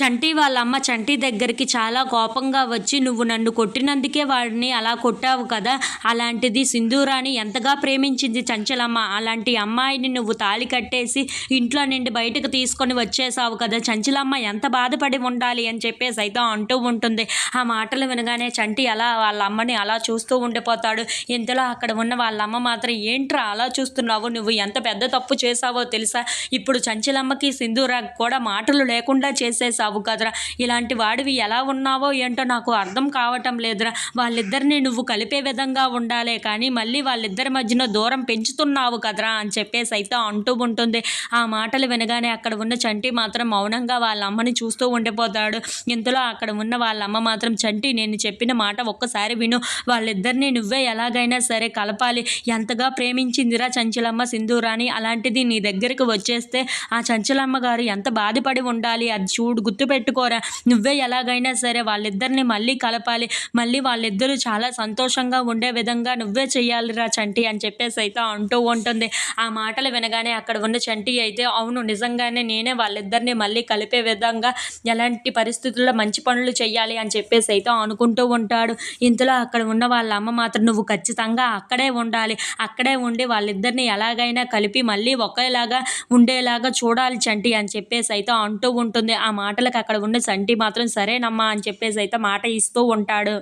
చంటి వాళ్ళ అమ్మ చంటి దగ్గరికి చాలా కోపంగా వచ్చి నువ్వు నన్ను కొట్టినందుకే వాడిని అలా కొట్టావు కదా. అలాంటిది సింధూరాని ఎంతగా ప్రేమించింది చంచలమ్మ. అలాంటి అమ్మాయిని నువ్వు తాళి కట్టేసి ఇంట్లో నుండి బయటకు తీసుకొని వచ్చేసావు కదా. చంచలమ్మ ఎంత బాధపడి ఉండాలి అని చెప్పేసి అయితే అంటూ ఉంటుంది. ఆ మాటలు వినగానే చంటి అలా వాళ్ళ అమ్మని అలా చూస్తూ ఉండిపోతాడు. ఇంతలో అక్కడ ఉన్న వాళ్ళ అమ్మ మాత్రం ఏంట్రా అలా చూస్తున్నావు? నువ్వు ఎంత పెద్ద తప్పు చేసావో తెలుసా? ఇప్పుడు చంచలమ్మకి సింధూరా కూడా మాటలు లేకుండా చేసేసావు కదరా. ఇలాంటి వాడివి ఎలా ఉన్నావో ఏంటో నాకు అర్థం కావటం లేదురా. వాళ్ళిద్దరిని నువ్వు కలిపే విధంగా ఉండాలే కానీ మళ్ళీ వాళ్ళిద్దరి మధ్యన దూరం పెంచుతున్నావు కదరా అని చెప్పేసి అయితే అంటూ ఉంటుంది. ఆ మాటలు వినగానే అక్కడ ఉన్న చంటి మాత్రం మౌనంగా వాళ్ళ అమ్మని చూస్తూ ఉండిపోతాడు. ఇంతలో అక్కడ ఉన్న వాళ్ళ అమ్మ మాత్రం చంటి నేను చెప్పిన మాట ఒక్కసారి విను. వాళ్ళిద్దరిని నువ్వే ఎలాగైనా సరే కలపాలి. ఎంతగా ప్రేమించిందిరా చంచలమ్మ సింధూరాని అలాంటిది నీ దగ్గరికి వచ్చేస్తే ఆ చంచలమ్మ గారు ఎంత బాధపడి ఉండాలి? అది చూడు గుర్తుపెట్టుకోరా? నువ్వే ఎలాగైనా సరే వాళ్ళిద్దరిని మళ్ళీ కలపాలి. మళ్ళీ వాళ్ళిద్దరూ చాలా సంతోషంగా ఉండే విధంగా నువ్వే చెయ్యాలిరా చంటి అని చెప్పేసి అయితే అంటూ ఉంటుంది. ఆ మాటలు వినగానే అక్కడ ఉన్న చంటి అయితే అవును నిజంగానే నేనే వాళ్ళిద్దరిని మళ్ళీ కలిపే విధంగా ఎలాంటి పరిస్థితుల్లో మంచి పనులు చేయాలి అని చెప్పేసి అయితే అనుకుంటూ ఉంటాడు. ఇంతలో అక్కడ ఉన్న వాళ్ళ అమ్మ మాత్రం నువ్వు ఖచ్చితంగా అక్కడే ఉండాలి. అక్కడే ఉండి వాళ్ళిద్దరిని ఎలాగైనా కలిపి మళ్ళీ ఒకేలాగా ఉండేలాగా చూడాలి చంటి అని చెప్పేసి అయితే అంటూ ఉంటుంది. ఆ మాట మాటలకు అక్కడ ఉన్న సంటి మాత్రం సరేనమ్మా అని చెప్పేసి అయితే మాట ఇస్తూ ఉంటాడు.